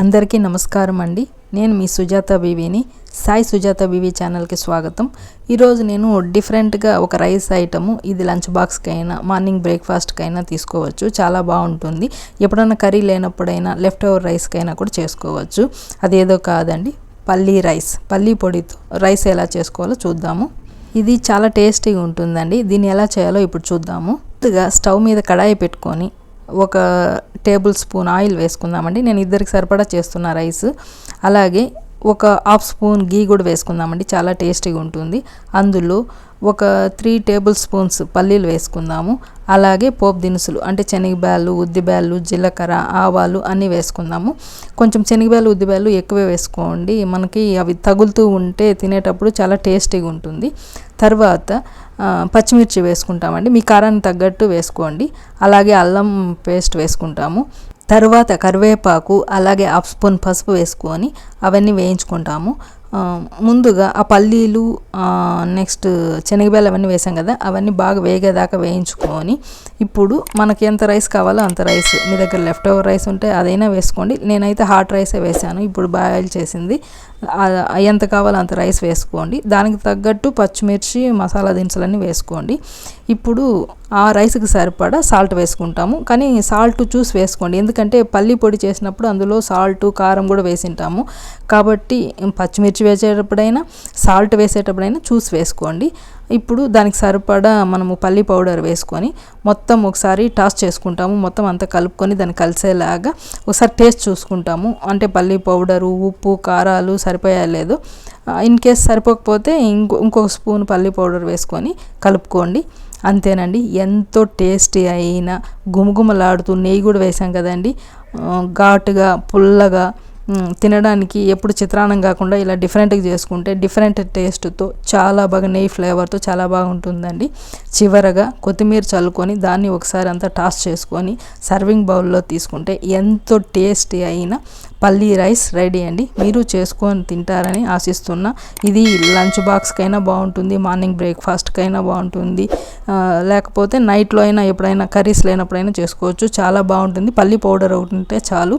అందరికీ నమస్కారం అండి. నేను మీ సుజాత బీవీని సాయి సుజాత బీవీ ఛానల్కి స్వాగతం. ఈరోజు నేను డిఫరెంట్గా ఒక రైస్ ఐటము ఇది లంచ్ బాక్స్కైనా మార్నింగ్ బ్రేక్ఫాస్ట్కైనా తీసుకోవచ్చు. చాలా బాగుంటుంది. ఎప్పుడైనా కర్రీ లేనప్పుడైనా లెఫ్ట్ ఓవర్ రైస్కైనా కూడా చేసుకోవచ్చు. అదేదో కాదండి పల్లీ రైస్ పల్లీ పొడితో రైస్ ఎలా చేసుకోవాలో చూద్దాము. ఇది చాలా టేస్టీగా ఉంటుందండి దీన్ని ఎలా చేయాలో ఇప్పుడు చూద్దాము. ముందుగా స్టవ్ మీద కడాయి పెట్టుకొని ఒక టేబుల్ స్పూన్ ఆయిల్ వేసుకుందామండి. నేను ఇద్దరికి సరిపడా చేస్తున్న రైస్. అలాగే ఒక హాఫ్ స్పూన్ గీ కూడా వేసుకుందామండి. చాలా టేస్టీగా ఉంటుంది. అందులో ఒక త్రీ టేబుల్ స్పూన్స్ పల్లీలు వేసుకుందాము. అలాగే పోపు దినుసులు అంటే శనగబ్యాలు ఉద్దిబ్యాలు జీలకర్ర ఆవాలు అన్నీ వేసుకుందాము. కొంచెం శనగబ్యాలు ఉద్దిబ్యాలు ఎక్కువే వేసుకోండి. మనకి అవి తగులుతూ ఉంటే తినేటప్పుడు చాలా టేస్టీగా ఉంటుంది. తర్వాత పచ్చిమిర్చి వేసుకుంటామండి. మీ కారానికి తగ్గట్టు వేసుకోండి. అలాగే అల్లం పేస్ట్ వేసుకుంటాము. తర్వాత కరివేపాకు అలాగే హాఫ్ స్పూన్ పసుపు వేసుకొని అవన్నీ వేయించుకుంటాము. ముందుగా ఆ పల్లీలు నెక్స్ట్ శనగబేలు అవన్నీ వేసాం కదా అవన్నీ బాగా వేగేదాకా వేయించుకొని ఇప్పుడు మనకి ఎంత రైస్ కావాలో అంత రైస్ మీ దగ్గర లెఫ్ట్ ఓవర్ రైస్ ఉంటే అదైనా వేసుకోండి. నేనైతే హాట్ రైసే వేసాను. ఇప్పుడు బాయిల్ చేసింది. ఎంత కావాలో అంత రైస్ వేసుకోండి. దానికి తగ్గట్టు పచ్చిమిర్చి మసాలా దినుసులన్నీ వేసుకోండి. ఇప్పుడు ఆ రైస్కి సరిపడా సాల్ట్ వేసుకుంటాము. కానీ సాల్ట్ చూసి వేసుకోండి. ఎందుకంటే పల్లి పొడి చేసినప్పుడు అందులో సాల్ట్ కారం కూడా వేసింటాము కాబట్టి పచ్చిమిర్చి వేసేటప్పుడైనా సాల్ట్ వేసేటప్పుడు వేసేటప్పుడైనా చూసి వేసుకోండి. ఇప్పుడు దానికి సరిపడా మనము పల్లి పౌడర్ వేసుకొని మొత్తం ఒకసారి టాస్ చేసుకుంటాము. మొత్తం అంతా కలుపుకొని దాన్ని కలిసేలాగా ఒకసారి టేస్ట్ చూసుకుంటాము. అంటే పల్లి పౌడరు ఉప్పు కారాలు సరిపోయా లేదు. ఇన్ కేస్ సరిపోకపోతే ఇంకో ఇంకొక స్పూన్ పల్లి పౌడర్ వేసుకొని కలుపుకోండి. అంతేనండి. ఎంతో టేస్టీ అయిన గుమగుమలాడుతూ నెయ్యి కూడా వేసాం కదండి. ఘాటుగా పుల్లగా తినడానికి ఎప్పుడు చిత్రాన్నం కాకుండా ఇలా డిఫరెంట్గా చేసుకుంటే డిఫరెంట్ టేస్ట్తో చాలా బాగా నెయ్యి ఫ్లేవర్తో చాలా బాగుంటుందండి. చివరగా కొత్తిమీర చల్లుకొని దాన్ని ఒకసారి అంతా టాస్ చేసుకొని సర్వింగ్ బౌల్లో తీసుకుంటే ఎంతో టేస్టీ అయిన పల్లీ రైస్ రెడీ అండి. మీరు చేసుకొని తింటారని ఆశిస్తున్నా. ఇది లంచ్ బాక్స్కైనా బాగుంటుంది మార్నింగ్ బ్రేక్ఫాస్ట్కైనా బాగుంటుంది. లేకపోతే నైట్లో అయినా ఎప్పుడైనా కర్రీస్ లేనప్పుడైనా చేసుకోవచ్చు. చాలా బాగుంటుంది. పల్లీ పౌడర్ ఒకటి ఉంటే చాలు.